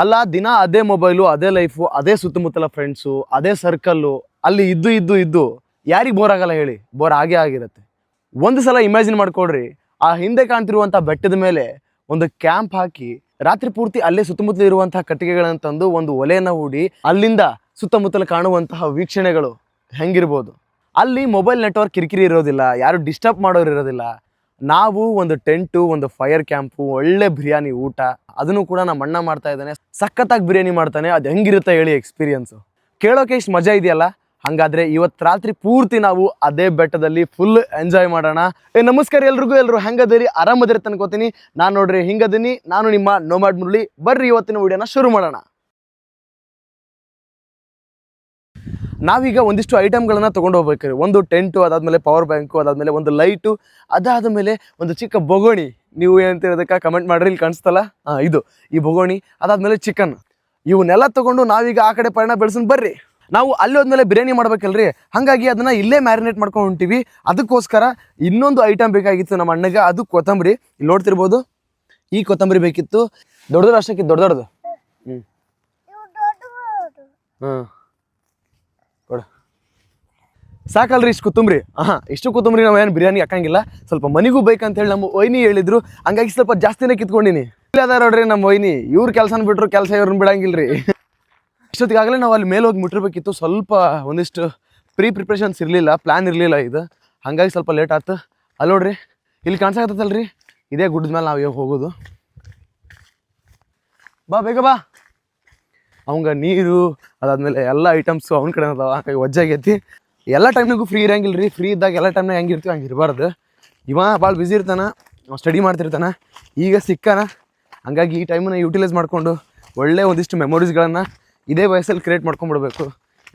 ಅಲ್ಲ, ದಿನ ಅದೇ ಮೊಬೈಲು ಅದೇ ಲೈಫು ಅದೇ ಸುತ್ತಮುತ್ತಲ ಫ್ರೆಂಡ್ಸು ಅದೇ ಸರ್ಕಲ್ಲು ಅಲ್ಲಿ ಇದ್ದು ಇದ್ದು ಇದ್ದು, ಯಾರಿಗೆ ಬೋರ್ ಆಗಲ್ಲ ಹೇಳಿ. ಬೋರ್ ಆಗೇ ಆಗಿರುತ್ತೆ. ಒಂದು ಸಲ ಇಮ್ಯಾಜಿನ್ ಮಾಡ್ಕೊಡ್ರಿ ಆ ಹಿಂದೆ ಕಾಣ್ತಿರುವಂಥ ಬೆಟ್ಟದ ಮೇಲೆ ಒಂದು ಕ್ಯಾಂಪ್ ಹಾಕಿ, ರಾತ್ರಿ ಪೂರ್ತಿ ಅಲ್ಲೇ ಸುತ್ತಮುತ್ತಲು ಇರುವಂತಹ ಕಟ್ಟಿಗೆಗಳನ್ನು ತಂದು ಒಂದು ಒಲೆಯನ್ನು ಹೂಡಿ, ಅಲ್ಲಿಂದ ಸುತ್ತಮುತ್ತಲು ಕಾಣುವಂತಹ ವೀಕ್ಷಣೆಗಳು ಹೆಂಗಿರ್ಬೋದು. ಅಲ್ಲಿ ಮೊಬೈಲ್ ನೆಟ್ವರ್ಕ್ ಕಿರಿಕಿರಿ ಇರೋದಿಲ್ಲ, ಯಾರು ಡಿಸ್ಟರ್ಬ್ ಮಾಡೋರು ಇರೋದಿಲ್ಲ. ನಾವು ಒಂದು ಟೆಂಟು, ಒಂದು ಫೈರ್ ಕ್ಯಾಂಪು, ಒಳ್ಳೆ ಬಿರಿಯಾನಿ ಊಟ, ಅದನ್ನು ಕೂಡ ನಮ್ಮ ಅಣ್ಣ ಮಾಡ್ತಾ ಇದ್ದಾನೆ. ಸಖತ್ತಾಗಿ ಬಿರಿಯಾನಿ ಮಾಡ್ತಾನೆ. ಅದು ಹೆಂಗಿರುತ್ತೆ ಹೇಳಿ ಎಕ್ಸ್ಪೀರಿಯನ್ಸು ಕೇಳೋಕೆ ಇಷ್ಟು ಮಜಾ ಇದೆಯಲ್ಲ? ಹಾಗಾದ್ರೆ ಇವತ್ತು ರಾತ್ರಿ ಪೂರ್ತಿ ನಾವು ಅದೇ ಬೆಟ್ಟದಲ್ಲಿ ಫುಲ್ ಎಂಜಾಯ್ ಮಾಡೋಣ. ಏ, ನಮಸ್ಕಾರ ಎಲ್ರಿಗೂ. ಎಲ್ರು ಹೆಂಗದಿರಿ? ಆರಾಮದಿರಿ ಅನ್ಕೋತೀನಿ ನಾನು ನೋಡ್ರಿ, ಹಿಂಗದೀನಿ. ನಾನು ನಿಮ್ಮ ನೋಮಾಡ್ ಮುರಳಿ. ಬರ್ರಿ, ಇವತ್ತಿನ ವಿಡಿಯೋನ ಶುರು ಮಾಡೋಣ. ನಾವೀಗ ಒಂದಿಷ್ಟು ಐಟಮ್ಗಳನ್ನು ತೊಗೊಂಡು ಹೋಗ್ಬೇಕ್ರಿ ಒಂದು ಟೆಂಟು ಅದಾದಮೇಲೆ ಪವರ್ ಬ್ಯಾಂಕು ಅದಾದಮೇಲೆ ಒಂದು ಲೈಟು ಅದಾದ ಮೇಲೆ ಒಂದು ಚಿಕ್ಕ ಬೊಗೋಣಿ. ನೀವು ಏನಂತಿರೋದಕ್ಕೆ ಕಮೆಂಟ್ ಮಾಡ್ರಿ ಇಲ್ಲಿ ಕಾಣಿಸ್ತಲ್ಲ? ಹಾಂ ಇದು ಈ ಬೊಗೋಣಿ ಅದಾದಮೇಲೆ ಚಿಕನ್ ಇವನ್ನೆಲ್ಲ ತಗೊಂಡು ನಾವೀಗ ಆ ಕಡೆ ಪಯಣ ಬೆಳೆಸ್ಕೊಂಡು ಬರ್ರಿ. ನಾವು ಅಲ್ಲಿ ಹೋದ್ಮೇಲೆ ಬಿರಿಯಾನಿ ಮಾಡ್ಬೇಕಲ್ರಿ? ಹಾಗಾಗಿ ಅದನ್ನ ಇಲ್ಲೇ ಮ್ಯಾರಿನೇಟ್ ಮಾಡ್ಕೊಂಡು ಹೊಂಟಿವಿ. ಅದಕ್ಕೋಸ್ಕರ ಇನ್ನೊಂದು ಐಟಮ್ ಬೇಕಾಗಿತ್ತು ನಮ್ಮ ಅಣ್ಣಗೆ ಅದು ಕೊತ್ತಂಬರಿ. ಇಲ್ಲಿ ನೋಡ್ತಿರ್ಬೋದು? ಈ ಕೊತ್ತಂಬರಿ ಬೇಕಿತ್ತು. ದೊಡ್ಡದು ಅಷ್ಟಕ್ಕೆ ದೊಡ್ಡ ದೊಡ್ಡದು. ಹ್ಞೂ ಹಾಂ ಸಾಕಲ್ರಿ ಇಷ್ಟು ಕೊತ್ತಂಬರಿ? ಹಾಂ ಇಷ್ಟು ಕೊತ್ತಂಬರಿ ನಾವು ಏನು ಬಿರಿಯಾನಿ ಹಾಕಂಗಿಲ್ಲ. ಸ್ವಲ್ಪ ಮನೆಗೂ ಬೇಕಂತೇಳಿ ನಮ್ಮ ವೈನಿ ಹೇಳಿದ್ರು. ಹಂಗಾಗಿ ಸ್ವಲ್ಪ ಜಾಸ್ತಿನೇ ಕಿತ್ಕೊಂಡಿನಿ. ಇಲ್ಲ ನೋಡ್ರಿ ನಮ್ಮ ವೈನಿ. ಇವ್ರ ಕೆಲಸನ ಬಿಟ್ರು ಕೆಲಸ ಇವ್ರನ್ನ ರೀ ಇಷ್ಟೊತ್ತಿಗಾಗಲೇ ನಾವು ಅಲ್ಲಿ ಮೇಲೆ ಹೋಗಿ ಮುಟ್ಟಿರ್ಬೇಕಿತ್ತು. ಸ್ವಲ್ಪ ಒಂದಿಷ್ಟು ಪ್ರೀ ಪ್ರಿಪ್ರೇಷನ್ಸ್ ಇರಲಿಲ್ಲ ಪ್ಲ್ಯಾನ್ ಇರಲಿಲ್ಲ ಇದು. ಹಾಗಾಗಿ ಸ್ವಲ್ಪ ಲೇಟ್ ಆಯ್ತು ಅಲ್ಲಿ ನೋಡ್ರಿ, ಇಲ್ಲಿ ಕಾಣಿಸಾಕತ್ತಲ್ರಿ? ಇದೇ ಗುಡ್ಡದ ಮೇಲೆ ನಾವು ಇವಾಗ ಹೋಗೋದು. ಬಾ, ಬೇಗ ಬಾ. ಅವಂಗ ನೀರು, ಅದಾದ್ಮೇಲೆ ಎಲ್ಲ ಐಟಮ್ಸು ಅವ್ನ ಕಡೆ ಅದಾವ ಹಾಗಾಗಿ ವಜ್ಜಾಗೈತಿ. ಎಲ್ಲ ಟೈಮ್ನಾಗೂ ಫ್ರೀ ಇರಂಗಿಲ್ಲ ರೀ. ಫ್ರೀ ಇದ್ದಾಗ ಎಲ್ಲ ಟೈಮ್ನಾಗ ಹೆಂಗೆ ಇರ್ತೀವಿ, ಹಂಗೆ ಇರಬಾರ್ದು. ಇವ ಭಾಳ ಬ್ಯುಸಿ ಇರ್ತಾನ ಸ್ಟಡಿ ಮಾಡ್ತಿರ್ತಾನೆ. ಈಗ ಸಿಕ್ಕಾನ, ಹಂಗಾಗಿ ಈ ಟೈಮನ್ನ ಯೂಟಿಲೈಸ್ ಮಾಡಿಕೊಂಡು ಒಳ್ಳೆ ಒಂದಿಷ್ಟು ಮೆಮೊರೀಸ್ಗಳನ್ನು ಇದೇ ವಯಸ್ಸಲ್ಲಿ ಕ್ರಿಯೇಟ್ ಮಾಡ್ಕೊಂಬಿಡ್ಬೇಕು.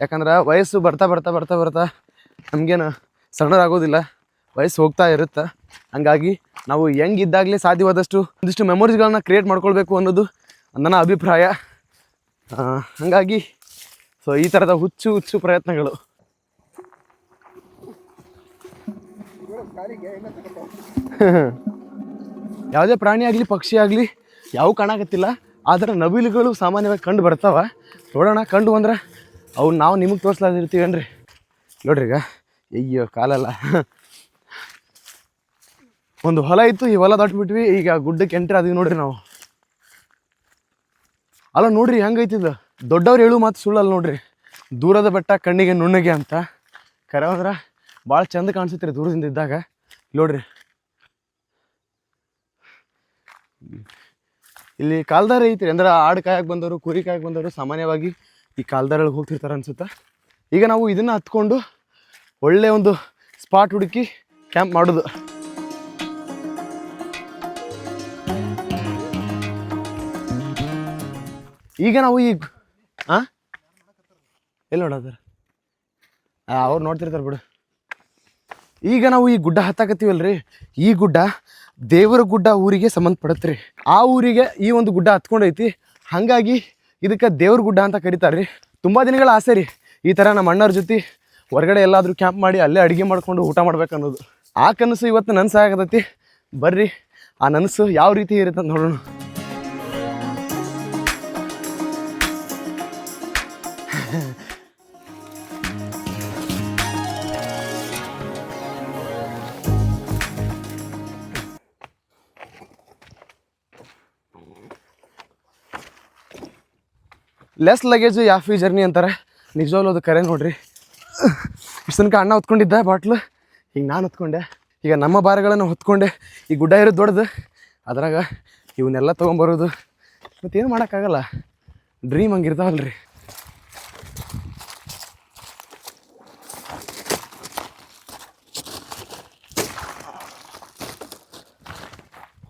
ಯಾಕಂದ್ರೆ ವಯಸ್ಸು ಬರ್ತಾ ಬರ್ತಾ ಬರ್ತಾ ಬರ್ತಾ ನಮಗೇನು ಸಣ್ಣರಾಗೋದಿಲ್ಲ, ವಯಸ್ಸು ಹೋಗ್ತಾ ಇರುತ್ತೆ. ಹಂಗಾಗಿ ನಾವು ಹೆಂಗಿದ್ದಾಗಲೇ ಸಾಧ್ಯವಾದಷ್ಟು ಒಂದಿಷ್ಟು ಮೆಮೊರೀಸ್ಗಳನ್ನ ಕ್ರಿಯೇಟ್ ಮಾಡ್ಕೊಳ್ಬೇಕು ಅನ್ನೋದು ನನ್ನ ಅಭಿಪ್ರಾಯ. ಹಾಗಾಗಿ ಹಂಗಾಗಿ ಸೊ ಈ ಥರದ ಹುಚ್ಚು ಹುಚ್ಚು ಪ್ರಯತ್ನಗಳು. ಯಾವುದೇ ಪ್ರಾಣಿ ಆಗಲಿ, ಪಕ್ಷಿ ಆಗಲಿ, ಯಾವ ಕಾಣಕತ್ತಿಲ್ಲ. ಆದರೆ ನವಿಲುಗಳು ಸಾಮಾನ್ಯವಾಗಿ ಕಂಡು ಬರ್ತಾವ. ನೋಡೋಣ, ಕಂಡು ಬಂದ್ರೆ ಅವು ನಾವು ನಿಮಗೆ ತೋರಿಸ್ಲಾದಿರ್ತೀವೇನ್ರಿ ನೋಡ್ರಿ ಈಗ. ಅಯ್ಯೋ, ಕಾಲಲ್ಲ. ಒಂದು ಹೊಲ ಇತ್ತು, ಈ ಹೊಲ ದಾಟ್ಬಿಟ್ವಿ. ಈಗ ಗುಡ್ಡಕ್ಕೆ ಎಂಟ್ರಿ ಅದೀವಿ ನೋಡ್ರಿ ನಾವು. ಅಲ್ಲ, ನೋಡ್ರಿ ಹೆಂಗೈತಿದ ದೊಡ್ಡವ್ರು ಹೇಳು ಮಾತು ಸುಳ್ಳಲ್ಲ ನೋಡ್ರಿ. ದೂರದ ಬೆಟ್ಟ, ಕಣ್ಣಿಗೆ ನುಣ್ಣಗೆ ಅಂತ. ಕರೆ ಅಂದ್ರೆ ಭಾಳ ಚಂದ ಕಾಣಿಸುತ್ತೆ ರೀ ದೂರದಿಂದ ಇದ್ದಾಗ. ನೋಡ್ರಿ. ಇಲ್ಲಿ ಕಾಲ್ದಾರ ಐತ್ರಿ, ಅಂದ್ರೆ ಆಡು ಕಾಯಕ್ಕೆ ಬಂದವರು, ಕುರಿ ಕಾಯಕ್ಕೆ ಬಂದವರು ಸಾಮಾನ್ಯವಾಗಿ ಈ ಕಾಲ್ದಾರಲ್ಲಿ ಹೋಗ್ತಿರ್ತಾರೆ ಅನ್ಸುತ್ತೆ? ಈಗ ನಾವು ಇದನ್ನು ಹತ್ಕೊಂಡು ಒಳ್ಳೆ ಒಂದು ಸ್ಪಾಟ್ ಹುಡುಕಿ ಕ್ಯಾಂಪ್ ಮಾಡೋದು. ಈಗ ನಾವು ಈಗ ಹಾಂ ಎಲ್ಲಿ ನೋಡೋದ್ರ ಅವ್ರು ನೋಡ್ತಿರ್ತಾರೆ ಬಿಡು. ಈಗ ನಾವು ಈ ಗುಡ್ಡ ಹತ್ತಾಕತ್ತೀವಲ್ರಿ? ಈ ಗುಡ್ಡ ದೇವರ ಗುಡ್ಡ ಊರಿಗೆ ಸಂಬಂಧಪಡುತ್ತೆ ರೀ ಆ ಊರಿಗೆ ಈ ಒಂದು ಗುಡ್ಡ ಹತ್ಕೊಂಡೈತಿ. ಹಾಗಾಗಿ ಇದಕ್ಕೆ ದೇವ್ರ ಗುಡ್ಡ ಅಂತ ಕರೀತಾರೆ ರೀ ತುಂಬ ದಿನಗಳ ಆಸೆ ರೀ. ಈ ಥರ ನಮ್ಮ ಅಣ್ಣವ್ರ ಜೊತೆ ಹೊರಗಡೆ ಎಲ್ಲಾದರೂ ಕ್ಯಾಂಪ್ ಮಾಡಿ ಅಲ್ಲೇ ಅಡುಗೆ ಮಾಡ್ಕೊಂಡು ಊಟ ಮಾಡ್ಬೇಕು ಅನ್ನೋದು ಆ ಕನಸು ಇವತ್ತು ನನಸು ಆಗತೈತಿ ಬರ್ರಿ, ಆ ನನಸು ಯಾವ ರೀತಿ ಇರುತ್ತೆ ನೋಡೋಣ. ಲೆಸ್ ಲಗೇಜು ಯಾಫಿ ಜರ್ನಿ ಅಂತಾರೆ. ನಿಜವಾಗ್ಲೂ ಅದು ಕರೆ ನೋಡ್ರಿ. ಇಷ್ಟು ತನಕ ಅಣ್ಣ ಹೊತ್ಕೊಂಡಿದ್ದ ಬಾಟ್ಲು. ಈಗ ನಾನು ಹೊತ್ಕೊಂಡೆ. ಈಗ ನಮ್ಮ ಬಾರಗಳನ್ನು ಹೊತ್ಕೊಂಡೆ. ಈ ಗುಡ್ಡ ಇರೋದು ದೊಡ್ಡದು. ಅದ್ರಾಗ ಇವನ್ನೆಲ್ಲ ತೊಗೊಂಬರೋದು. ಮತ್ತೇನು ಮಾಡೋಕ್ಕಾಗಲ್ಲ. ಡ್ರೀಮ್ ಹಂಗಿರ್ತಾವಲ್ರಿ.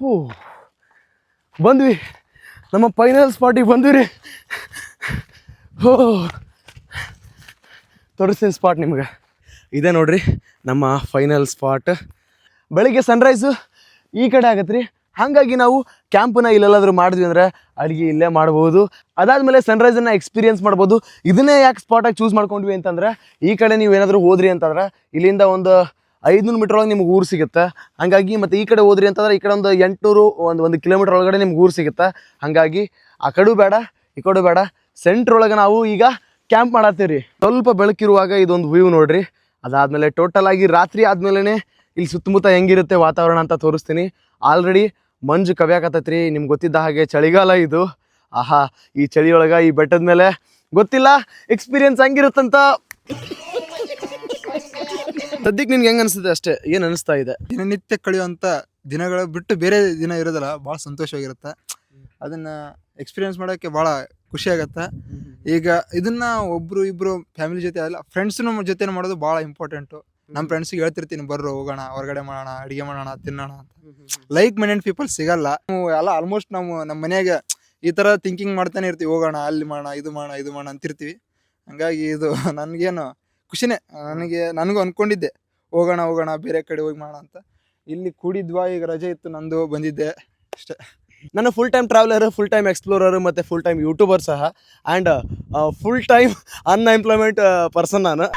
ಓ ಬಂದ್ವಿ. ನಮ್ಮ ಫೈನಲ್ ಸ್ಪಾಟಿಗೆ ಬಂದ್ವಿ ರೀ. ಹೋ. ತೋರಿಸ್ತೀನಿ ಸ್ಪಾಟ್ ನಿಮ್ಗೆ. ಇದೆ ನೋಡ್ರಿ, ನಮ್ಮ ಫೈನಲ್ ಸ್ಪಾಟ್ ಬೆಳಿಗ್ಗೆ ಸನ್ರೈಸು ಈ ಕಡೆ ಆಗತ್ತೆ ರೀ ಹಾಗಾಗಿ ನಾವು ಕ್ಯಾಂಪನ್ನ ಇಲ್ಲೆಲ್ಲಾದರೂ ಮಾಡಿದ್ವಿ ಅಂದರೆ ಅಡುಗೆ ಇಲ್ಲೇ ಮಾಡ್ಬೋದು. ಅದಾದಮೇಲೆ ಸನ್ರೈಸನ್ನು ಎಕ್ಸ್ಪೀರಿಯನ್ಸ್ ಮಾಡ್ಬೋದು. ಇದನ್ನೇ ಯಾಕೆ ಸ್ಪಾಟಾಗಿ ಚೂಸ್ ಮಾಡ್ಕೊಂಡ್ವಿ ಅಂತಂದ್ರೆ, ಈ ಕಡೆ ನೀವು ಏನಾದರೂ ಹೋದ್ರಿ ಅಂತಂದ್ರೆ ಇಲ್ಲಿಂದ ಒಂದು ಐದುನೂರು ಮೀಟ್ರ್ ಒಳಗೆ ನಿಮ್ಗೆ ಊರು ಸಿಗುತ್ತೆ. ಹಾಗಾಗಿ ಮತ್ತು ಈ ಕಡೆ ಹೋದ್ರಿ ಅಂತಂದ್ರೆ ಈ ಕಡೆ ಒಂದು ಎಂಟುನೂರು, ಒಂದು ಒಂದು ಕಿಲೋಮೀಟ್ರ್ ಒಳಗಡೆ ನಿಮ್ಗೆ ಊರು ಸಿಗುತ್ತೆ. ಹಾಗಾಗಿ ಆ ಕಡೆ ಬೇಡ, ಈ ಕಡೆ ಬೇಡ. ಸೆಂಟ್ರ್ ಒಳಗೆ ನಾವು ಈಗ ಕ್ಯಾಂಪ್ ಮಾಡತ್ತೀವಿ ಸ್ವಲ್ಪ ಬೆಳಕಿರುವಾಗ ಇದೊಂದು ವ್ಯೂ ನೋಡ್ರಿ. ಅದಾದ್ಮೇಲೆ ಟೋಟಲ್ ಆಗಿ ರಾತ್ರಿ ಆದ್ಮೇಲೆ ಇಲ್ಲಿ ಸುತ್ತಮುತ್ತ ಹೆಂಗಿರುತ್ತೆ ವಾತಾವರಣ ಅಂತ ತೋರಿಸ್ತೀನಿ. ಆಲ್ರೆಡಿ ಮಂಜು ಕವ್ಯಾಕತ್ತೈತ್ರಿ. ನಿಮ್ಗೆ ಗೊತ್ತಿದ್ದ ಹಾಗೆ ಚಳಿಗಾಲ ಇದು. ಆಹಾ, ಈ ಚಳಿಯೊಳಗ ಈ ಬೆಟ್ಟದ ಮೇಲೆ ಗೊತ್ತಿಲ್ಲ ಎಕ್ಸ್ಪೀರಿಯನ್ಸ್ ಹಂಗಿರುತ್ತಂತ. ಸದ್ಯಕ್ಕೆ ನಿನ್ಗೆ ಹೆಂಗೆ ಅನಿಸುತ್ತೆ ಅಷ್ಟೇ? ಏನು ಅನಿಸ್ತಾ ಇದೆ? ದಿನನಿತ್ಯ ಕಳೆಯುವಂಥ ದಿನಗಳು ಬಿಟ್ಟು ಬೇರೆ ದಿನ ಇರೋದಲ್ಲ, ಭಾಳ ಸಂತೋಷವಾಗಿರುತ್ತೆ. ಅದನ್ನು ಎಕ್ಸ್ಪೀರಿಯನ್ಸ್ ಮಾಡೋಕ್ಕೆ ಭಾಳ ಖುಷಿ ಆಗತ್ತೆ? ಈಗ ಇದನ್ನ ಒಬ್ರು ಇಬ್ರು ಫ್ಯಾಮಿಲಿ ಜೊತೆ ಅಲ್ಲ ಫ್ರೆಂಡ್ಸ್ ಜೊತೆ ಮಾಡೋದು ಭಾಳ ಇಂಪಾರ್ಟೆಂಟು ನಮ್ಮ ಫ್ರೆಂಡ್ಸಿಗೆ ಹೇಳ್ತಿರ್ತೀನಿ ಬರ್ರು ಹೋಗೋಣ ಹೊರಗಡೆ ಮಾಡೋಣ ಅಡಿಗೆ ಮಾಡೋಣ ತಿನ್ನೋಣ ಅಂತ. ಲೈಕ್ ಮೈಂಡೆಡ್ ಪೀಪಲ್ ಸಿಗಲ್ಲ. ನಾವು ಎಲ್ಲ ಆಲ್ಮೋಸ್ಟ್ ನಾವು ನಮ್ಮ ಮನೆಯಾಗ ಈ ಥರ ಥಿಂಕಿಂಗ್ ಮಾಡ್ತಾನೆ ಇರ್ತೀವಿ ಹೋಗೋಣ ಅಲ್ಲಿ ಮಾಡೋಣ ಇದು ಮಾಡೋಣ ಇದು ಮಾಡೋಣ ಅಂತಿರ್ತೀವಿ. ಹಂಗಾಗಿ ಇದು ನನಗೇನು ಖುಷಿನೇ ನನಗೆ ನನಗೂ ಅನ್ಕೊಂಡಿದ್ದೆ ಹೋಗೋಣ ಹೋಗೋಣ ಬೇರೆ ಕಡೆ ಹೋಗಿ ಮಾಡೋಣ ಅಂತ. ಇಲ್ಲಿ ಕೂಡಿದ್ವಾ ಈಗ ರಜೆ ಇತ್ತು ನಂದು ಬಂದಿದ್ದೆ ಅಷ್ಟೇ. ನಾನು full time traveller full time explorer ಮತ್ತು ಫುಲ್ ಟೈಮ್ ಯೂಟ್ಯೂಬರ್ ಸಹ. And full time unemployment person ನಾನು.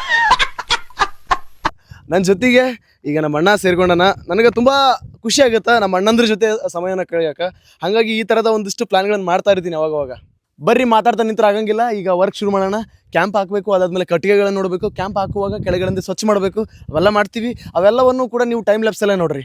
ನನ್ನ ಜೊತೆಗೆ ಈಗ ನಮ್ಮ ಅಣ್ಣ ಸೇರ್ಕೊಂಡನ. ನನಗೆ ತುಂಬ ಖುಷಿ ಆಗುತ್ತೆ ನಮ್ಮ ಅಣ್ಣಂದ್ರ ಜೊತೆ ಸಮಯನ ಕಳೆಯೋಕೆ. ಹಾಗಾಗಿ ಈ ಥರದ ಒಂದಿಷ್ಟು ಪ್ಲ್ಯಾನ್ಗಳನ್ನು ಮಾಡ್ತಾ ಇರ್ತೀನಿ ಅವಾಗವಾಗ ಅವಾಗ. ಬರ್ರಿ ಮಾತಾಡ್ತಾ ನಿಂತರ ಆಗಂಗಿಲ್ಲ. ಈಗ ವರ್ಕ್ ಶುರು ಮಾಡೋಣ. ಕ್ಯಾಂಪ್ ಹಾಕಬೇಕು, ಅದಾದಮೇಲೆ ಕಟ್ಟಿಗೆಗಳನ್ನ ನೋಡಬೇಕು. ಕ್ಯಾಂಪ್ ಹಾಕುವಾಗ ಕೆಳಗಡೆಯಿಂದ ಸ್ವಚ್ಛ ಮಾಡಬೇಕು. ಅವೆಲ್ಲ ಮಾಡ್ತೀವಿ. ಅವೆಲ್ಲವನ್ನು ಕೂಡ ನೀವು ಟೈಮ್ ಲ್ಯಾಪ್ಸಲ್ಲೇ ನೋಡ್ರಿ.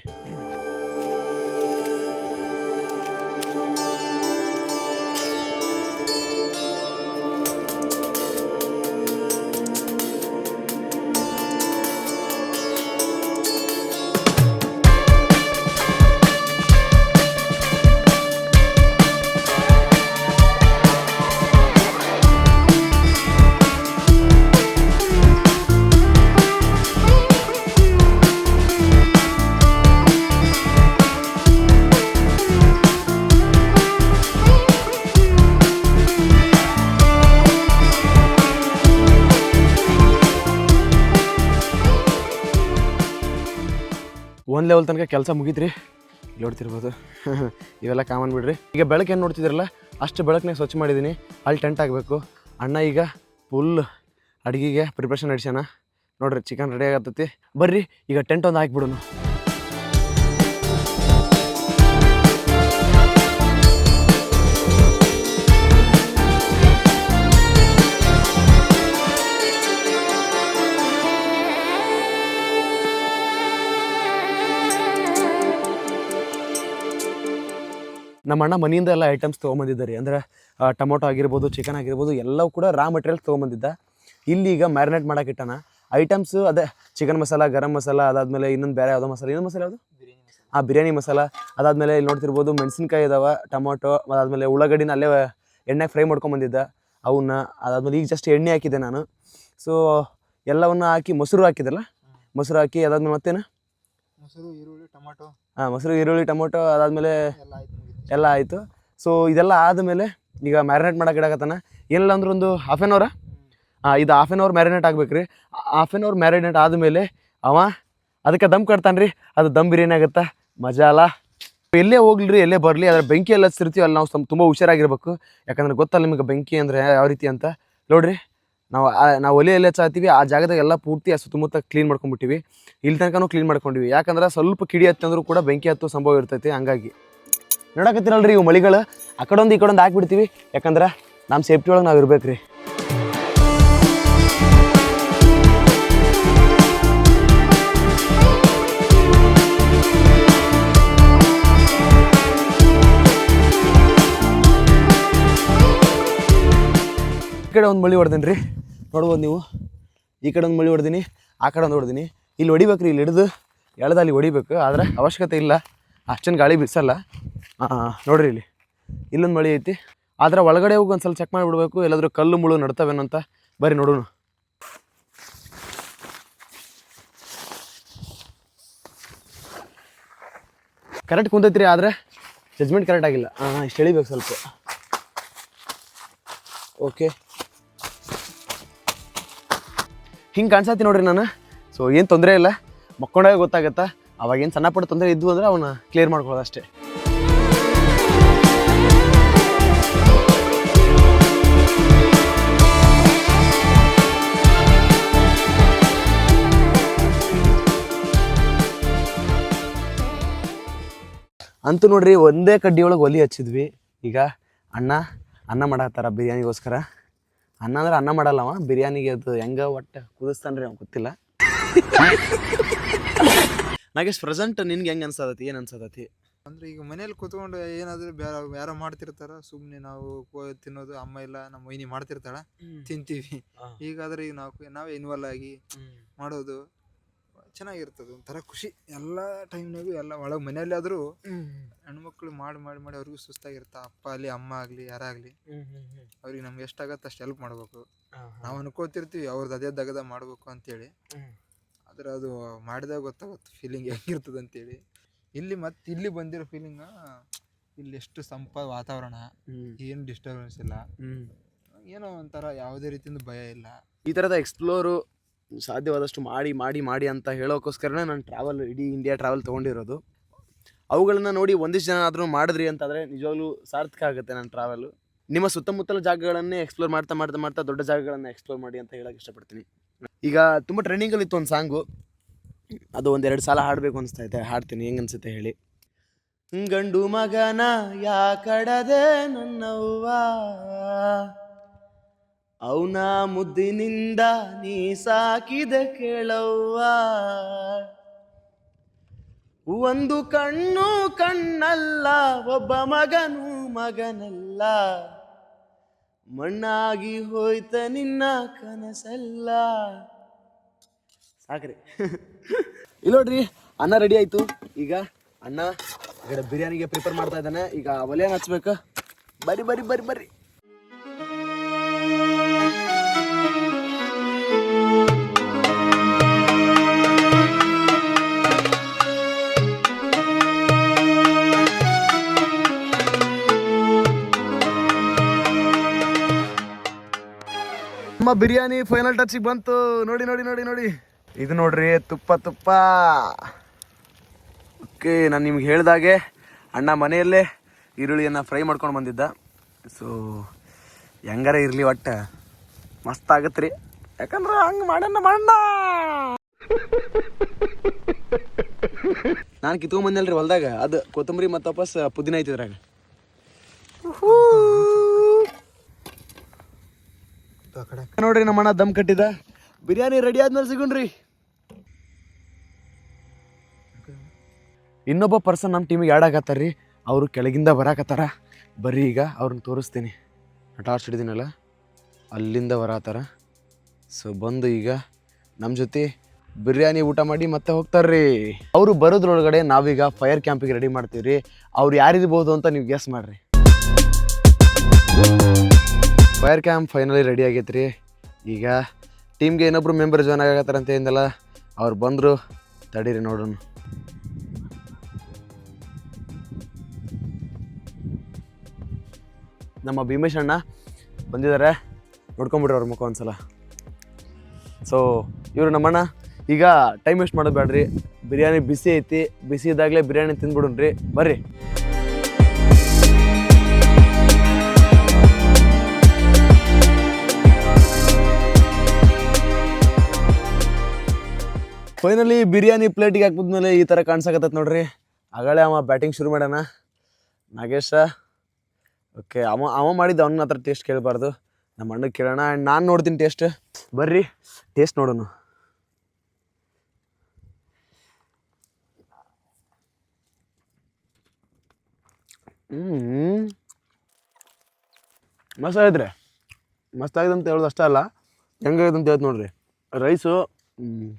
ಒಂದು ಲೆವೆಲ್ ತನಕ ಕೆಲಸ ಇಲ್ಲಿ ನೋಡ್ತಿರ್ಬೋದು. ಇವೆಲ್ಲ ಕಾಮನ್ ಬಿಡ್ರಿ. ಈಗ ಬೆಳಕು ಏನು ನೋಡ್ತಿದ್ರಲ್ಲ ಅಷ್ಟು ಬೆಳಕನ್ನೇ ಸ್ವಚ್ಛ ಮಾಡಿದ್ದೀನಿ ಅಲ್ಲಿ ಟೆಂಟ್ ಆಗಬೇಕು. ಅಣ್ಣ ಈಗ ಫುಲ್ ಅಡುಗೆಗೆ ಪ್ರಿಪ್ರೇಷನ್ ನಡ್ಸ್ಯಾನ. ನೋಡ್ರಿ ಚಿಕನ್ ರೆಡಿ ಆಗತ್ತೈತಿ. ಬರ್ರಿ, ಈಗ ಟೆಂಟ್ ಒಂದು ಹಾಕ್ಬಿಡೋಣ. ನಮ್ಮ ಅಣ್ಣ ಮನೆಯಿಂದ ಎಲ್ಲ ಐಟಮ್ಸ್ ತೊಗೊಂಬಂದಿದ್ದಾರೆ. ಅಂದರೆ ಟೊಮೊಟೊ ಆಗಿರ್ಬೋದು ಚಿಕನ್ ಆಗಿರ್ಬೋದು ಎಲ್ಲವೂ ಕೂಡ ರಾ ಮೆಟೀರಿಯಲ್ಸ್ ತೊಗೊಂಬಂದಿದ್ದ. ಇಲ್ಲಿ ಈಗ ಮ್ಯಾರಿನೇಟ್ ಮಾಡಕ್ಕೆ ಇಟ್ಟಾನ. ಐಟಮ್ಸ್ ಅದೇ ಚಿಕನ್ ಮಸಾಲ ಗರಂ ಮಸಾಲ ಅದಾದಮೇಲೆ ಇನ್ನೊಂದು ಬೇರೆ ಯಾವುದೋ ಮಸಾಲ ಇನ್ನೊಂದು ಮಸಾಲ ಯಾವುದು? ಆ ಬಿರಿಯಾನಿ ಮಸಾಲ. ಅದಾದಮೇಲೆ ಇಲ್ಲಿ ನೋಡ್ತಿರ್ಬೋದು ಮೆಣಸಿನ್ಕಾಯಿ ಇದಾವೆ ಟೊಮೊಟೊ ಅದಾದಮೇಲೆ ಉಳ್ಳಾಗಡ್ಡಿನ ಅಲ್ಲೇ ಎಣ್ಣೆ ಫ್ರೈ ಮಾಡ್ಕೊಂಬಂದಿದ್ದ ಅವನ್ನ. ಅದಾದಮೇಲೆ ಈಗ ಜಸ್ಟ್ ಎಣ್ಣೆ ಹಾಕಿದ್ದೆ ನಾನು. ಸೊ ಎಲ್ಲವನ್ನು ಹಾಕಿ ಮೊಸರು ಹಾಕಿದಲ್ಲ ಮೊಸರು ಹಾಕಿ ಅದಾದ್ಮೇಲೆ ಮತ್ತೇನು? ಮೊಸರು ಈರುಳ್ಳಿ ಟೊಮೊಟೊ. ಹಾಂ ಮೊಸರು ಈರುಳ್ಳಿ ಟೊಮೊಟೊ ಅದಾದಮೇಲೆ ಎಲ್ಲ ಆಯ್ತು. ಸೊ ಇದೆಲ್ಲ ಆದಮೇಲೆ ಈಗ ಮ್ಯಾರಿನೇಟ್ ಮಾಡಕ್ಕೆ ಇಡಕತ್ತಾನ ಏನಿಲ್ಲ ಅಂದ್ರೆ ಒಂದು ಹಾಫ್ ಆನ್ ಅವರ ಇದು ಹಾಫ್ ಆನ್ ಅವರ್ ಮ್ಯಾರಿನೇಟ್ ಆಗ್ಬೇಕು ರೀ ಹಾಫ್ ಆನ್ ಅವರ್ ಮ್ಯಾರಿನೇಟ್ ಆದಮೇಲೆ ಅವ ಅದಕ್ಕೆ ದಮ್ ಕಟ್ತಾನೆ ರೀ ಅದು ದಮ್ ಬಿರಿಯಾನಿ ಆಗುತ್ತಾ? ಮಜಾ ಅಲ್ಲ. ಎಲ್ಲೇ ಹೋಗ್ಲಿ ಎಲ್ಲೇ ಬರಲಿ, ಅದರ ಬೆಂಕಿ ಎಲ್ಲ ಹಚ್ಚಿರ್ತೀವಿ, ಅಲ್ಲಿ ನಾವು ತುಂಬ ಹುಷಾರಾಗಿರ್ಬೇಕು. ಯಾಕಂದ್ರೆ ಗೊತ್ತಲ್ಲ ನಿಮಗೆ ಬೆಂಕಿ ಅಂದರೆ ಯಾವ ರೀತಿ ಅಂತ. ನೋಡ್ರಿ, ನಾವು ನಾವು ಒಲೆ ಎಲ್ಲ ಹಚ್ಚಾತೀವಿ ಆ ಜಾಗದಾಗ ಎಲ್ಲ ಪೂರ್ತಿ ಆ ಸುತ್ತಮುತ್ತ ಕ್ಲೀನ್ ಮಾಡ್ಕೊಂಡ್ಬಿಟ್ಟಿವಿ. ಇಲ್ಲಿ ತನಕನೂ ಕ್ಲೀನ್ ಮಾಡ್ಕೊಂಡಿವಿ. ಯಾಕಂದ್ರೆ ಸ್ವಲ್ಪ ಕಿಡಿ ಹತ್ತಂದ್ರೂ ಕೂಡ ಬೆಂಕಿ ಹತ್ತೋ ಸಂಭವ ಇರ್ತೈತಿ, ಹಂಗಾಗಿ. ನೋಡಕತ್ತೀರಲ್ರಿ ಇವು ಮಳಿಗಳು. ಆ ಕಡೆ ಒಂದು ಈ ಕಡೆ ಒಂದು ಹಾಕ್ಬಿಡ್ತೀವಿ ಯಾಕಂದ್ರೆ ನಮ್ಮ ಸೇಫ್ಟಿ ಒಳಗೆ ನಾವು ಇರ್ಬೇಕು ರೀ ಈ ಕಡೆ ಒಂದು ಮಳಿ ಹೊಡ್ದೇನಿ ರೀ ನೋಡ್ಬೋದು ನೀವು. ಈ ಕಡೆ ಒಂದು ಮಳಿ ಹೊಡ್ದೀನಿ, ಆ ಕಡೆ ಒಂದು ಹೊಡ್ದೀನಿ. ಇಲ್ಲಿ ಹೊಡಿಬೇಕು ರೀ ಇಲ್ಲಿ ಹಿಡಿದು ಎಳ್ದು ಅಲ್ಲಿ ಹೊಡಿಬೇಕು. ಆದರೆ ಅವಶ್ಯಕತೆ ಇಲ್ಲ. ಅಷ್ಟೊಂದು ಗಾಳಿ ಬಿಡಿಸಲ್ಲ ನೋಡ್ರಿ ಇಲ್ಲಿ. ಇಲ್ಲೊಂದು ಮಳಿ ಐತಿ. ಆದ್ರೆ ಒಳಗಡೆ ಹೋಗಿ ಒಂದು ಸಲ ಚೆಕ್ ಮಾಡಿಬಿಡ್ಬೇಕು, ಎಲ್ಲಾದರೂ ಕಲ್ಲು ಮುಳು ನಡ್ತಾವೇನೋ ಅಂತ. ಬರೀ ನೋಡೋಣ. ಕರೆಕ್ಟ್ ಕುಂತೈತ್ರಿ, ಆದರೆ ಜಜ್ಮೆಂಟ್ ಕರೆಕ್ಟ್ ಆಗಿಲ್ಲ. ಹಾಂ ಇಷ್ಟು ಎಳಿಬೇಕು ಸ್ವಲ್ಪ. ಓಕೆ ಹಿಂಗೆ ಕಾಣಿಸತ್ತಿ ನೋಡ್ರಿ ನಾನು. ಸೊ ಏನು ತೊಂದರೆ ಇಲ್ಲ. ಮಕ್ಕೊಂಡಾಗ ಗೊತ್ತಾಗತ್ತಾ? ಅವಾಗೇನು ಸಣ್ಣ ಪುಟ್ಟ ತೊಂದರೆ ಇದ್ದು ಅಂದ್ರೆ ಅವನ್ನ ಕ್ಲಿಯರ್ ಮಾಡ್ಕೊಳ್ಳೋದು ಅಷ್ಟೇ. ಅಂತೂ ನೋಡ್ರಿ ಒಂದೇ ಕಡ್ಡಿ ಒಳಗೆ ಒಲಿ ಹಚ್ಚಿದ್ವಿ. ಈಗ ಅಣ್ಣ ಅನ್ನ ಮಾಡತ್ತಾರ ಬಿರಿಯಾನಿಗೋಸ್ಕರ. ಅನ್ನ ಅಂದ್ರೆ ಅನ್ನ ಮಾಡಲ್ಲವ ಬಿರಿಯಾನಿಗೆ ಅದು ಹೆಂಗ ಒಟ್ಟು ಕುದಿಸ್ತಾನ್ರಿ ಅವ್ನು ಗೊತ್ತಿಲ್ಲ. ನಾಗೇಶ್ ಪ್ರೆಸೆಂಟ್ ನಿನ್ಗೆ ಹೆಂಗೆ ಅನ್ಸತತಿ ಏನು ಅನ್ಸತತಿ? ಅಂದ್ರೆ ಈಗ ಮನೇಲಿ ಕೂತ್ಕೊಂಡು ಏನಾದ್ರು ಬೇರೆ ಯಾರೋ ಮಾಡ್ತಿರ್ತಾರ ಸುಮ್ಮನೆ ನಾವು ಕೋ- ತಿನ್ನೋದು ಅಮ್ಮ ಇಲ್ಲ ನಮ್ಮ ವೈನಿ ಮಾಡ್ತಿರ್ತಾಳ ತಿಂತೀವಿ. ಈಗಾದ್ರೆ ಈಗ ನಾವು ನಾವೇ ಇನ್ವಾಲ್ವ್ ಆಗಿ ಮಾಡೋದು. ಚೆನ್ನಾಗಿರ್ತದೆ ಒಂಥರ ಖುಷಿ. ಎಲ್ಲ ಟೈಮ್ನಾಗೂ ಎಲ್ಲ ಒಳಗೆ ಮನೆಯಲ್ಲಾದರೂ ಹೆಣ್ಮಕ್ಳು ಮಾಡಿ ಮಾಡಿ ಮಾಡಿ ಅವ್ರಿಗೂ ಸುಸ್ತಾಗಿರ್ತಾ ಅಪ್ಪ ಆಗಲಿ ಅಮ್ಮ ಆಗಲಿ ಯಾರಾಗಲಿ ಅವ್ರಿಗೆ ನಮ್ಗೆ ಎಷ್ಟಾಗತ್ತೆ ಅಷ್ಟು ಹೆಲ್ಪ್ ಮಾಡಬೇಕು. ನಾವು ಅನ್ಕೋತಿರ್ತೀವಿ ಅವ್ರದ್ದು ಅದೇ ದಗದ ಮಾಡಬೇಕು ಅಂತೇಳಿ. ಆದ್ರೆ ಅದು ಮಾಡಿದಾಗ ಗೊತ್ತಾಗುತ್ತೆ ಫೀಲಿಂಗ್ ಹೆಂಗಿರ್ತದೆ ಅಂತೇಳಿ. ಇಲ್ಲಿ ಮತ್ತೆ ಇಲ್ಲಿ ಬಂದಿರೋ ಫೀಲಿಂಗ ಇಲ್ಲಿ ಎಷ್ಟು ಸಂಪ ವಾತಾವರಣ ಏನು ಡಿಸ್ಟರ್ಬೆನ್ಸ್ ಇಲ್ಲ. ಏನೋ ಒಂಥರ ಯಾವುದೇ ರೀತಿಯಿಂದ ಭಯ ಇಲ್ಲ. ಈ ಥರದ ಎಕ್ಸ್ಪ್ಲೋರು ಸಾಧ್ಯವಾದಷ್ಟು ಮಾಡಿ ಮಾಡಿ ಮಾಡಿ ಅಂತ ಹೇಳೋಕ್ಕೋಸ್ಕರನೇ ನಾನು ಟ್ರಾವೆಲ್ ಇಡೀ ಇಂಡಿಯಾ ಟ್ರಾವೆಲ್ ತೊಗೊಂಡಿರೋದು. ಅವುಗಳನ್ನು ನೋಡಿ ಒಂದಿಷ್ಟು ಜನ ಆದರೂ ಮಾಡಿದ್ರಿ ಅಂತಂದರೆ ನಿಜವಾಗ್ಲೂ ಸಾರ್ಥಕ ಆಗುತ್ತೆ ನನ್ನ ಟ್ರಾವೆಲು ನಿಮ್ಮ ಸುತ್ತಮುತ್ತಲ ಜಾಗಗಳನ್ನೇ ಎಕ್ಸ್ಪ್ಲೋರ್ ಮಾಡ್ತಾ ಮಾಡ್ತಾ ಮಾಡ್ತಾ ದೊಡ್ಡ ಜಾಗಗಳನ್ನು ಎಕ್ಸ್ಪ್ಲೋರ್ ಮಾಡಿ ಅಂತ ಹೇಳೋಕೆ ಇಷ್ಟಪಡ್ತೀನಿ. ಈಗ ತುಂಬ ಟ್ರೆಂಡಿಂಗಲ್ಲಿ ಇತ್ತು ಒಂದು ಸಾಂಗು ಅದು ಒಂದೆರಡು ಸಲ ಹಾಡಬೇಕು ಅನಿಸ್ತೈತೆ ಹಾಡ್ತೀನಿ. ಹೆಂಗೆ ಅನಿಸುತ್ತೆ ಹೇಳಿ. ಗಂಡು ಮಗನ, ಯಾ ಕಡದೆ ನನ್ನವ್ವ ಅವನ ಮುದ್ದಿನಿಂದ ನೀ ಸಾಕಿದ ಕೇಳವ್ವ. ಒಂದು ಕಣ್ಣು ಕಣ್ಣಲ್ಲ, ಒಬ್ಬ ಮಗನು ಮಗನಲ್ಲ. ಮಣ್ಣಾಗಿ ಹೋಯ್ತ ನಿನ್ನ ಕನಸಲ್ಲ. ಸಾಕ್ರಿ. ಇಲ್ಲ ನೋಡ್ರಿ, ಅನ್ನ ರೆಡಿ ಆಯ್ತು. ಈಗ ಅಣ್ಣ ಬಿರಿಯಾನಿಗೆ ಪ್ರಿಪೇರ್ ಮಾಡ್ತಾ ಇದ್ದಾನೆ. ಈಗ ಒಲೆಯನ್ನು ಹಚ್ಬೇಕು. ಬರ್ರಿ ಬರಿ ಬರಿ ಬರ್ರಿ ನಮ್ಮ ಬಿರಿಯಾನಿ ಫೈನಲ್ ಟಚಿಗೆ ಬಂತು. ನೋಡಿ ನೋಡಿ ನೋಡಿ ನೋಡಿ. ಇದು ನೋಡ್ರಿ, ತುಪ್ಪ ತುಪ್ಪ. ಓಕೆ, ನಾನು ನಿಮ್ಗೆ ಹೇಳಿದಾಗೆ ಅಣ್ಣ ಮನೆಯಲ್ಲೇ ಈರುಳ್ಳಿಯನ್ನು ಫ್ರೈ ಮಾಡ್ಕೊಂಡು ಬಂದಿದ್ದ. ಸೊ ಹೆಂಗಾರ ಇರಲಿ ಒಟ್ಟು? ಮಸ್ತ್ ಆಗತ್ತೆ ರೀ ಯಾಕಂದ್ರೆ ಹಂಗೆ ಮಾಡಣ್ಣ ಮಾಡಣ್ಣ ನಾನು ಕಿತ್ಕೊಂಬಂದಲ್ರಿ ಹೊಲ್ದಾಗ. ಅದು ಕೊತ್ತಂಬರಿ ಮತ್ತು ವಾಪಸ್ ಪುದೀನ ಐತಿದ್ರಾಗ ಆ ಕಡೆ. ನೋಡ್ರಿ ನಮ್ಮ ಅಣ್ಣ ದಮ್ ಕಟ್ಟಿದ. ಬಿರಿಯಾನಿ ರೆಡಿ ಆದ್ಮೇಲೆ ಸಿಗುಣ್ರಿ. ಇನ್ನೊಬ್ಬ ಪರ್ಸನ್ ನಮ್ಮ ಟೀಮಿಗೆ ಆ್ಯಡ್ ಅವರು ಕೆಳಗಿಂದ ಬರಾಕತ್ತಾರ. ಬರ್ರಿ ಈಗ ಅವ್ರನ್ನ ತೋರಿಸ್ತೀನಿ. ಟಾರ್ಚ್ ಹಿಡಿದಿನಲ್ಲ? ಅಲ್ಲಿಂದ ಬರಾತಾರ. ಸೊ ಬಂದು ಈಗ ನಮ್ಮ ಜೊತೆ ಬಿರಿಯಾನಿ ಊಟ ಮಾಡಿ ಮತ್ತೆ ಹೋಗ್ತಾರ್ರಿ. ಅವರು ಬರೋದ್ರೊಳಗಡೆ ನಾವೀಗ ಫೈರ್ ಕ್ಯಾಂಪಿಗೆ ರೆಡಿ ಮಾಡ್ತೀವಿ ಅವ್ರು ಯಾರಿರ್ಬೋದು ಅಂತ ನೀವು ಗೆಸ್ ಮಾಡ್ರಿ. ಫೈರ್ ಕ್ಯಾಂಪ್ ಫೈನಲಿ ರೆಡಿ ಆಗೈತೆ ರೀ ಈಗ ಟೀಮ್ಗೆ ಇನ್ನೊಬ್ರು ಮೆಂಬರ್ ಜಾಯ್ನ್ ಆಗತ್ತಾರ ಅಂತ ಏನಿಲ್ಲ ಅವ್ರು ಬಂದರು. ತಡೀರಿ ನೋಡೋಣ. ನಮ್ಮ ಭೀಮೇಶ್ ಅಣ್ಣ ಬಂದಿದ್ದಾರೆ. ನೋಡ್ಕೊಂಬಿಡ್ರಿ ಅವ್ರ ಮುಖ ಒಂದ್ಸಲ. ಸೊ ಇವರು ನಮ್ಮಣ್ಣ, ಈಗ ಟೈಮ್ ವೇಸ್ಟ್ ಮಾಡೋದು ಬೇಡ್ರಿ. ಬಿರಿಯಾನಿ ಬಿಸಿ ಐತಿ. ಬಿಸಿ ಇದ್ದಾಗಲೇ ಬಿರಿಯಾನಿ ತಿಂದ್ಬಿಡೋಣ್ರಿ. ಬರ್ರಿ. ಫೈನಲಿ ಬಿರಿಯಾನಿ ಪ್ಲೇಟಿಗೆ ಹಾಕ್ಬಿದ್ಮೇಲೆ ಈ ಥರ ಕಾಣಿಸಕತ್ತೈತೆ ನೋಡ್ರಿ. ಆಗಳೇ ಅವ ಬ್ಯಾಟಿಂಗ್ ಶುರು ಮಾಡ್ಯಾನ. ನಾಗೇಶ ಓಕೆ ಅವ ಅವ ಮಾಡಿದ್ದು ಅವನ ಹತ್ರ ಟೇಸ್ಟ್ ಕೇಳಬಾರ್ದು. ನಮ್ಮ ಅಣ್ಣಗೆ ಕೇಳೋಣ. ಆ್ಯಂಡ್ ನಾನು ನೋಡ್ತೀನಿ ಟೇಸ್ಟ್ ಬರ್ರಿ ಟೇಸ್ಟ್ ನೋಡೋಣ. ಹ್ಞೂ ಮಸ್ತ್ ಆಗಿದ್ರೆ. ಮಸ್ತ್ ಆಗಿದೆ ಅಂತ ಹೇಳೋದು ಅಷ್ಟೇ ಅಲ್ಲ. ಹೆಂಗಾಗಿದೆ ಅಂತ ಹೇಳ್ತು ನೋಡ್ರಿ. ರೈಸು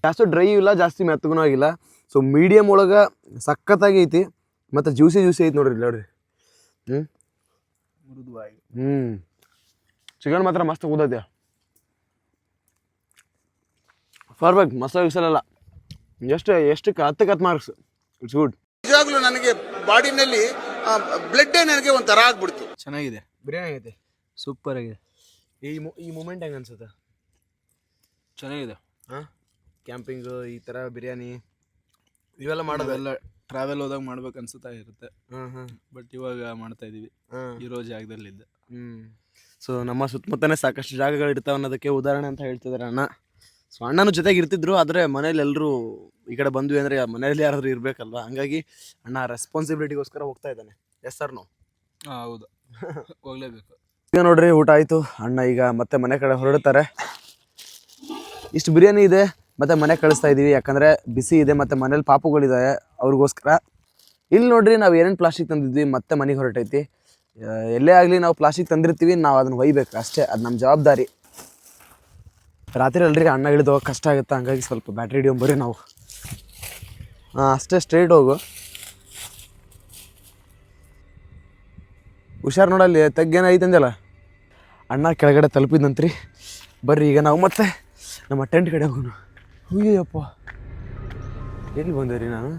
ಜಾಸ್ತಿ ಡ್ರೈ ಇಲ್ಲ ಜಾಸ್ತಿ ಮೆತ್ತಗೂ ಆಗಿಲ್ಲ. ಸೊ ಮೀಡಿಯಮ್ ಒಳಗೆ ಸಖತ್ತಾಗಿ ಐತಿ. ಮತ್ತು ಜ್ಯೂಸಿ ಜ್ಯೂಸಿ ಐತಿ ನೋಡ್ರಿ ಇಲ್ಲಿ ನೋಡ್ರಿ. ಹ್ಞೂ ಹ್ಞೂ ಚಿಕನ್ ಮಾತ್ರ ಮಸ್ತ್ ಕೂದೈತೆ. ಪರ್ಫೆಕ್ಟ್ ಮಸಾಲೆ ಗಿಸಲಲ್ಲ ಎಷ್ಟು ಎಷ್ಟಕ್ಕೆ ಹತ್ತಕ್ಕೆ ಕತ್ ಮಾರ್ಕ್ಸ್ ಇಟ್ಸ್ ಗುಡ್ ನಿಜವಾಗ್ಲೂ ನನಗೆ ಬಾಡಿನಲ್ಲಿ ಬ್ಲಡ್ ನನಗೆ ಒಂಥರ ಆಗ್ಬಿಡ್ತು. ಚೆನ್ನಾಗಿದೆ. ಬಿರಿಯಾನಿ ಆಗೈತೆ. ಸೂಪರ್ ಆಗಿದೆ. ಈ ಮು ಈ ಮೂಮೆಂಟ್ ಹೆಂಗೆ ಅನ್ಸುತ್ತೆ? ಚೆನ್ನಾಗಿದೆ. ಹಾಂ? ಕ್ಯಾಂಪಿಂಗು ಈ ಥರ ಬಿರಿಯಾನಿ ಇವೆಲ್ಲ ಮಾಡೋದೆಲ್ಲ ಟ್ರಾವೆಲ್ ಹೋದಾಗ ಮಾಡ್ಬೇಕು ಅನ್ಸುತ್ತಾ ಇರುತ್ತೆ. ಹಾಂ ಹಾಂ ಬಟ್ ಇವಾಗ ಮಾಡ್ತಾ ಇದೀವಿ. ಹಾಂ. ಇರೋ ಜಾಗದಲ್ಲಿದ್ದ. ಹ್ಞೂ ಸೊ ನಮ್ಮ ಸುತ್ತಮುತ್ತನೇ ಸಾಕಷ್ಟು ಜಾಗಗಳು ಇರ್ತಾವೆ ಅನ್ನೋದಕ್ಕೆ ಉದಾಹರಣೆ ಅಂತ ಹೇಳ್ತಿದ್ದಾರೆ ಅಣ್ಣ. ಸೊ ಅಣ್ಣನ ಜೊತೆಗೆ ಇರ್ತಿದ್ರು ಆದರೆ ಮನೇಲಿ ಎಲ್ಲರೂ ಈ ಕಡೆ ಬಂದ್ವಿ ಅಂದರೆ ಮನೇಲಿ ಯಾರಾದರೂ ಇರಬೇಕಲ್ವ? ಹಂಗಾಗಿ ಅಣ್ಣ ರೆಸ್ಪಾನ್ಸಿಬಿಲಿಟಿಗೋಸ್ಕರ ಹೋಗ್ತಾ ಇದ್ದಾನೆ. ಎಸ್ ಸರ್ ನೋ ಹಾ ಹೌದು. ಹೋಗ್ಲೇಬೇಕು. ಈಗ ನೋಡ್ರಿ ಊಟ ಆಯಿತು. ಅಣ್ಣ ಈಗ ಮತ್ತೆ ಮನೆ ಕಡೆ ಹೊರಡ್ತಾರೆ. ಇಷ್ಟು ಬಿರಿಯಾನಿ ಇದೆ. ಮತ್ತೆ ಮನೆ ಕಳಿಸ್ತಾ ಇದ್ದೀವಿ ಯಾಕಂದರೆ ಬಿಸಿ ಇದೆ ಮತ್ತು ಮನೇಲಿ ಪಾಪುಗಳಿದ್ದಾವೆ ಅವ್ರಿಗೋಸ್ಕರ. ಇಲ್ಲಿ ನೋಡ್ರಿ ನಾವು ಏನೇನು ಪ್ಲಾಸ್ಟಿಕ್ ತಂದಿದ್ವಿ, ಮತ್ತೆ ಮನೆಗೆ ಹೊರಟೈತಿ. ಎಲ್ಲೇ ಆಗಲಿ ನಾವು ಪ್ಲಾಸ್ಟಿಕ್ ತಂದಿರ್ತೀವಿ, ನಾವು ಅದನ್ನು ಒಯ್ಬೇಕು. ಅಷ್ಟೇ, ಅದು ನಮ್ಮ ಜವಾಬ್ದಾರಿ. ರಾತ್ರಿ ಅಲ್ರಿ ಅಣ್ಣ ಹೋಗಕ್ಕೆ ಕಷ್ಟ ಆಗುತ್ತೆ? ಹಂಗಾಗಿ ಸ್ವಲ್ಪ ಬ್ಯಾಟ್ರಿ ಹಿಡಿಯೋ ನಾವು. ಅಷ್ಟೇ ಸ್ಟ್ರೈಟ್ ಹೋಗು. ಹುಷಾರು ನೋಡಲ್ಲಿ ತಗ್ಗೇನ ಐತಂದಲ್ಲ ಅಣ್ಣ ಕೆಳಗಡೆ ತಲುಪಿದಂತ್ರಿ ಬರ್ರಿ, ಈಗ ನಾವು ಮತ್ತೆ ನಮ್ಮ ಟೆಂಟ್ ಕಡೆ ಹೋಗೋಣ. ಅಯ್ಯಪ್ಪ ಎಲ್ಲಿ ಬಂದೆ ರೀ ನಾನು.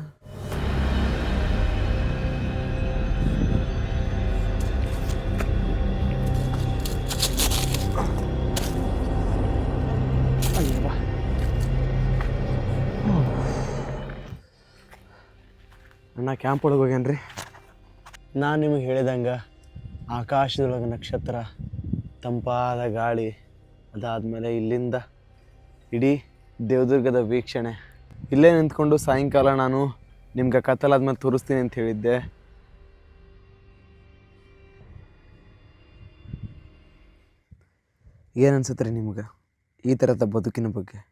ಅಣ್ಣ ಕ್ಯಾಂಪ್ ಒಳಗೆ ಹೋಗ್ಯಾನ್ರಿ. ನಾನು ನಿಮಗೆ ಹೇಳಿದಂಗೆ ಆಕಾಶದೊಳಗೆ ನಕ್ಷತ್ರ, ತಂಪಾದ ಗಾಳಿ ಅದಾದಮೇಲೆ ಇಲ್ಲಿಂದ ಇಡೀ ದೇವದುರ್ಗದ ವೀಕ್ಷಣೆ. ಇಲ್ಲೇ ನಿಂತ್ಕೊಂಡು ಸಾಯಂಕಾಲ ನಾನು ನಿಮ್ಗೆ ಕತ್ತಲಾದ್ಮೇಲೆ ತೋರಿಸ್ತೀನಿ ಅಂತ ಹೇಳಿದ್ದೆ. ಏನನ್ಸುತ್ತೆ ರೀ ನಿಮ್ಗೆ ಈ ಥರದ ಬದುಕಿನ ಬಗ್ಗೆ?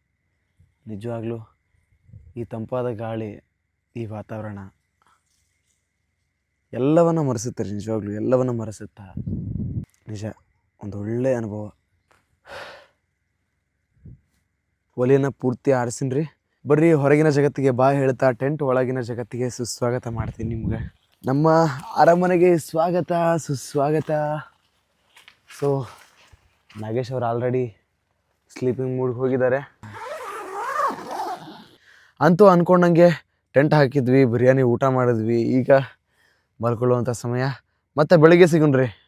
ನಿಜವಾಗ್ಲೂ ಈ ತಂಪಾದ ಗಾಳಿ, ಈ ವಾತಾವರಣ ಎಲ್ಲವನ್ನ ಮರೆಸುತ್ತೆ ರೀ ನಿಜವಾಗ್ಲೂ ಎಲ್ಲವನ್ನ ಮರೆಸುತ್ತಾ? ನಿಜ, ಒಂದು ಒಳ್ಳೆಯ ಅನುಭವ. ಒಲೆಯನ್ನು ಪೂರ್ತಿ ಆಡಿಸಿನ್ರಿ ಬರ್ರಿ ಹೊರಗಿನ ಜಗತ್ತಿಗೆ ಬಾ ಹೇಳ್ತಾ ಟೆಂಟ್ ಒಳಗಿನ ಜಗತ್ತಿಗೆ ಸುಸ್ವಾಗತ ಮಾಡ್ತೀನಿ ನಿಮ್ಗೆ. ನಮ್ಮ ಅರಮನೆಗೆ ಸ್ವಾಗತ, ಸುಸ್ವಾಗತ. ಸೊ ನಾಗೇಶ್ ಅವ್ರು ಆಲ್ರೆಡಿ ಸ್ಲೀಪಿಂಗ್ ಮೂಡ್ಗೆ ಹೋಗಿದ್ದಾರೆ. ಅಂತೂ ಅಂದ್ಕೊಂಡಂಗೆ ಟೆಂಟ್ ಹಾಕಿದ್ವಿ, ಬಿರಿಯಾನಿ ಊಟ ಮಾಡಿದ್ವಿ. ಈಗ ಮಲ್ಕೊಳ್ಳುವಂಥ ಸಮಯ. ಮತ್ತೆ ಬೆಳಿಗ್ಗೆ ಸಿಗೋಣ್ರಿ.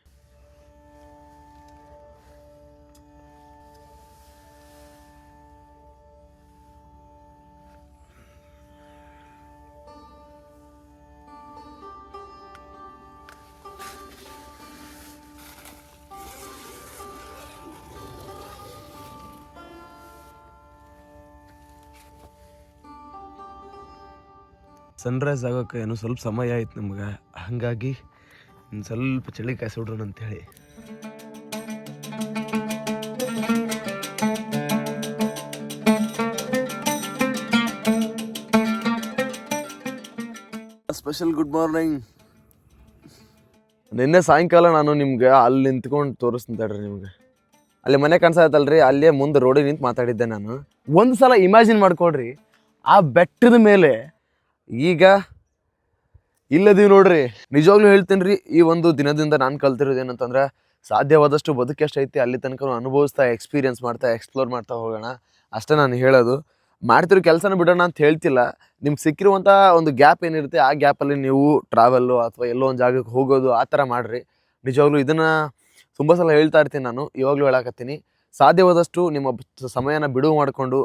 ಸನ್ರೈಸ್ ಆಗೋಕೆ ಏನೋ ಸ್ವಲ್ಪ ಸಮಯ ಆಯ್ತು ನಮ್ಗೆ. ಹಾಗಾಗಿ ಇನ್ನು ಸ್ವಲ್ಪ ಚಳಿ ಅಂತ ಅಂತೇಳಿ. ಸ್ಪೆಷಲ್ ಗುಡ್ ಮಾರ್ನಿಂಗ್ ನಿನ್ನೆ ಸಾಯಂಕಾಲ ನಾನು ನಿಮ್ಗೆ ಅಲ್ಲಿ ನಿಂತ್ಕೊಂಡು ತಡ್ರಿ ನಿಮ್ಗೆ. ಅಲ್ಲಿ ಮನೆ ಕಾಣಿಸತ್ತಲ್ರಿ ಅಲ್ಲೇ ಮುಂದೆ ರೋಡಿಗೆ ನಿಂತು ಮಾತಾಡಿದ್ದೆ ನಾನು. ಒಂದು ಸಲ ಇಮ್ಯಾಜಿನ್ ಮಾಡ್ಕೊಳ್ರಿ, ಆ ಬೆಟ್ಟದ ಮೇಲೆ ಈಗ ಇಲ್ಲದೀವಿ ನೋಡ್ರಿ. ನಿಜವಾಗ್ಲೂ ಹೇಳ್ತೀನಿ ರೀ ಈ ಒಂದು ದಿನದಿಂದ ನಾನು ಕಲ್ತಿರೋದು ಏನಂತಂದ್ರೆ, ಸಾಧ್ಯವಾದಷ್ಟು ಬದುಕು ಎಷ್ಟೈತಿ ಅಲ್ಲಿ ತನಕ ಅನುಭವಿಸ್ತಾ ಎಕ್ಸ್ಪೀರಿಯನ್ಸ್ ಮಾಡ್ತಾ ಎಕ್ಸ್ಪ್ಲೋರ್ ಮಾಡ್ತಾ ಹೋಗೋಣ. ಅಷ್ಟೇ ನಾನು ಹೇಳೋದು. ಮಾಡ್ತಿರೋ ಕೆಲಸನ ಬಿಡೋಣ ಅಂತ ಹೇಳ್ತಿಲ್ಲ. ನಿಮ್ಗೆ ಸಿಕ್ಕಿರುವಂಥ ಒಂದು ಗ್ಯಾಪ್ ಏನಿರುತ್ತೆ, ಆ ಗ್ಯಾಪಲ್ಲಿ ನೀವು ಟ್ರಾವೆಲ್ಲು ಅಥವಾ ಎಲ್ಲೋ ಒಂದು ಜಾಗಕ್ಕೆ ಹೋಗೋದು, ಆ ಥರ ಮಾಡಿರಿ. ನಿಜವಾಗ್ಲೂ ಇದನ್ನು ತುಂಬ ಸಲ ಹೇಳ್ತಾ ಇರ್ತೀನಿ ನಾನು, ಇವಾಗಲೂ ಹೇಳಕತ್ತೀನಿ. ಸಾಧ್ಯವಾದಷ್ಟು ನಿಮ್ಮ ಸಮಯನ ಬಿಡುವು ಮಾಡಿಕೊಂಡು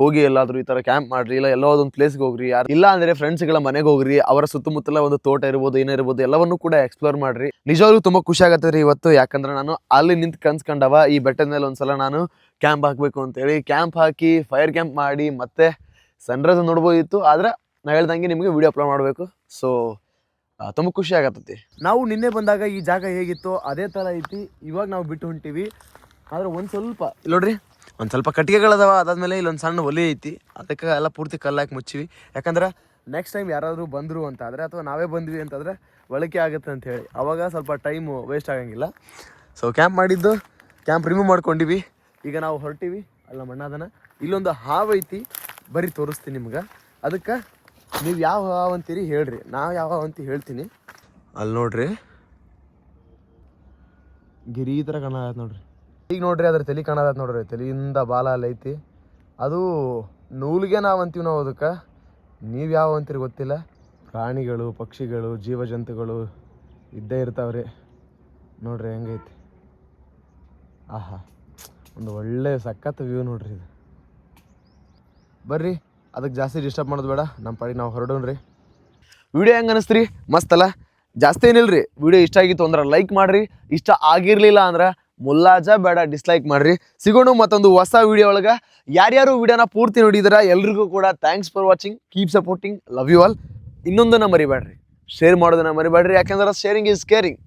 ಹೋಗಿ ಎಲ್ಲಾದರೂ ಈ ಥರ ಕ್ಯಾಂಪ್ ಮಾಡ್ರಿ ಇಲ್ಲ ಎಲ್ಲೋ ಒಂದು ಪ್ಲೇಸ್ಗೆ ಹೋಗ್ರಿ ಯಾರು ಇಲ್ಲ ಅಂದರೆ ಫ್ರೆಂಡ್ಸ್ಗಳ ಮನೆಗೆ ಹೋಗ್ರಿ ಅವರ ಸುತ್ತಮುತ್ತಲ ಒಂದು ತೋಟ ಇರ್ಬೋದು ಏನೇ ಇರ್ಬೋದು ಎಲ್ಲವನ್ನೂ ಕೂಡ ಎಕ್ಸ್ಪ್ಲೋರ್ ಮಾಡ್ರಿ. ನಿಜವಾಗ್ಲೂ ತುಂಬ ಖುಷಿ ಆಗತ್ತೆ ರೀ ಇವತ್ತು ಯಾಕಂದ್ರೆ ನಾನು ಅಲ್ಲಿ ನಿಂತು ಕನ್ಸ್ಕೊಂಡವ ಈ ಬೆಟ್ಟದ ಮೇಲೆ ಒಂದ್ಸಲ ನಾನು ಕ್ಯಾಂಪ್ ಹಾಕಬೇಕು ಅಂತೇಳಿ. ಕ್ಯಾಂಪ್ ಹಾಕಿ ಫೈರ್ ಕ್ಯಾಂಪ್ ಮಾಡಿ ಮತ್ತೆ ಸನ್ರೈಸ್ ನೋಡ್ಬೋದಿತ್ತು ಆದ್ರೆ ನಾ ಹೇಳ್ದಂಗೆ ನಿಮಗೆ ವಿಡಿಯೋ ಅಪ್ಲೋಡ್ ಮಾಡಬೇಕು. ಸೊ ತುಂಬ ಖುಷಿ ಆಗತ್ತೈತಿ. ನಾವು ನಿನ್ನೆ ಬಂದಾಗ ಈ ಜಾಗ ಹೇಗಿತ್ತು ಅದೇ ಥರ ಐತಿ ಇವಾಗ ನಾವು ಬಿಟ್ಟು ಹೊಂಟೀವಿ. ಆದ್ರೆ ಒಂದು ಸ್ವಲ್ಪ ನೋಡ್ರಿ. ಒಂದು ಸ್ವಲ್ಪ ಕಟ್ಟಿಗೆಗಳದಾವ ಅದಾದ್ಮೇಲೆ ಇಲ್ಲೊಂದು ಸಣ್ಣ ಒಲೆ ಐತಿ. ಅದಕ್ಕೆ ಎಲ್ಲ ಪೂರ್ತಿ ಕಲ್ಲಾಕಿ ಮುಚ್ಚಿವಿ. ಯಾಕಂದ್ರೆ ನೆಕ್ಸ್ಟ್ ಟೈಮ್ ಯಾರಾದರೂ ಬಂದರು ಅಂತಾದರೆ ಅಥವಾ ನಾವೇ ಬಂದ್ವಿ ಅಂತಂದರೆ ಬಳಕೆ ಆಗುತ್ತೆ ಅಂತ ಹೇಳಿ. ಅವಾಗ ಸ್ವಲ್ಪ ಟೈಮು ವೇಸ್ಟ್ ಆಗಂಗಿಲ್ಲ. ಸೊ ಕ್ಯಾಂಪ್ ಮಾಡಿದ್ದು ಕ್ಯಾಂಪ್ ರಿಮೂವ್ ಮಾಡ್ಕೊಂಡಿವಿ. ಈಗ ನಾವು ಹೊರಟಿವಿ, ಅಲ್ಲ ಮಣ್ಣಾದನ ಇಲ್ಲೊಂದು ಹಾವು ಐತಿ, ಬರೀ ತೋರಿಸ್ತೀನಿ ನಿಮ್ಗೆ. ಅದಕ್ಕೆ ನೀವು ಯಾವ ಹಾವು ಅಂತೀರಿ ಹೇಳ್ರಿ. ನಾವು ಯಾವ ಹಾವು ಅಂತ ಹೇಳ್ತೀನಿ. ಅಲ್ಲಿ ನೋಡ್ರಿ. ಗಿರಿ ಈ ಥರ ಕಾಣತ್ ನೋಡ್ರಿ. ಈಗ ನೋಡ್ರಿ ಅದ್ರ ತಲೆ ಕಾಣತ್ ನೋಡ್ರಿ, ತಲೆಯಿಂದ ಬಾಲ ಅಲ್ಲಿ ಐತಿ. ಅದು ನೂಲಿಗೆ ನಾವು ಅಂತೀವಿ ನಾವು ಅದಕ್ಕೆ ನೀವು ಯಾವ ಅಂತೀರಿ ಗೊತ್ತಿಲ್ಲ. ಪ್ರಾಣಿಗಳು, ಪಕ್ಷಿಗಳು, ಜೀವಜಂತುಗಳು ಇದ್ದೇ ಇರ್ತಾವ್ರಿ. ನೋಡ್ರಿ ಹೆಂಗೈತಿ ಆಹಾ, ಒಂದು ಒಳ್ಳೆ ಸಖತ್ ವ್ಯೂ ನೋಡ್ರಿ ಇದು. ಬರ್ರಿ ಅದಕ್ಕೆ ಜಾಸ್ತಿ ಡಿಸ್ಟರ್ಬ್ ಮಾಡೋದು ಬೇಡ. ನಮ್ಮ ಪಾಡಿಗೆ ನಾವು ಹೊರಡೋಣ್ರಿ. ವಿಡಿಯೋ ಹೆಂಗೆ ಅನಿಸ್ತ್ರಿ? ಮಸ್ತ್ ಅಲ್ಲ? ಜಾಸ್ತಿ ಏನಿಲ್ರಿ? ವಿಡಿಯೋ ಇಷ್ಟ ಆಗಿತ್ತು ಅಂದ್ರೆ ಲೈಕ್ ಮಾಡ್ರಿ. ಇಷ್ಟ ಆಗಿರಲಿಲ್ಲ ಅಂದ್ರೆ ಮುಲ್ಲಾಜ ಬೇಡ ಡಿಸ್ಲೈಕ್ ಮಾಡ್ರಿ. ಸಿಗೋಣ ಮತ್ತೊಂದು ಹೊಸ ವಿಡಿಯೋ ಒಳಗೆ. ಯಾರ್ಯಾರು ವಿಡಿಯೋನ ಪೂರ್ತಿ ನೋಡಿದಾರ, ಎಲ್ರಿಗೂ ಕೂಡ thanks for watching keep supporting love you all ಇನ್ನೊಂದನ್ನ ಮರಿಬೇಡ್ರಿ. ಶೇರ್ ಮಾಡೋದನ್ನ ಮರಿಬೇಡ್ರಿ. ಯಾಕಂದ್ರೆ ಶೇರಿಂಗ್ ಈಸ್ ಕೇರಿಂಗ್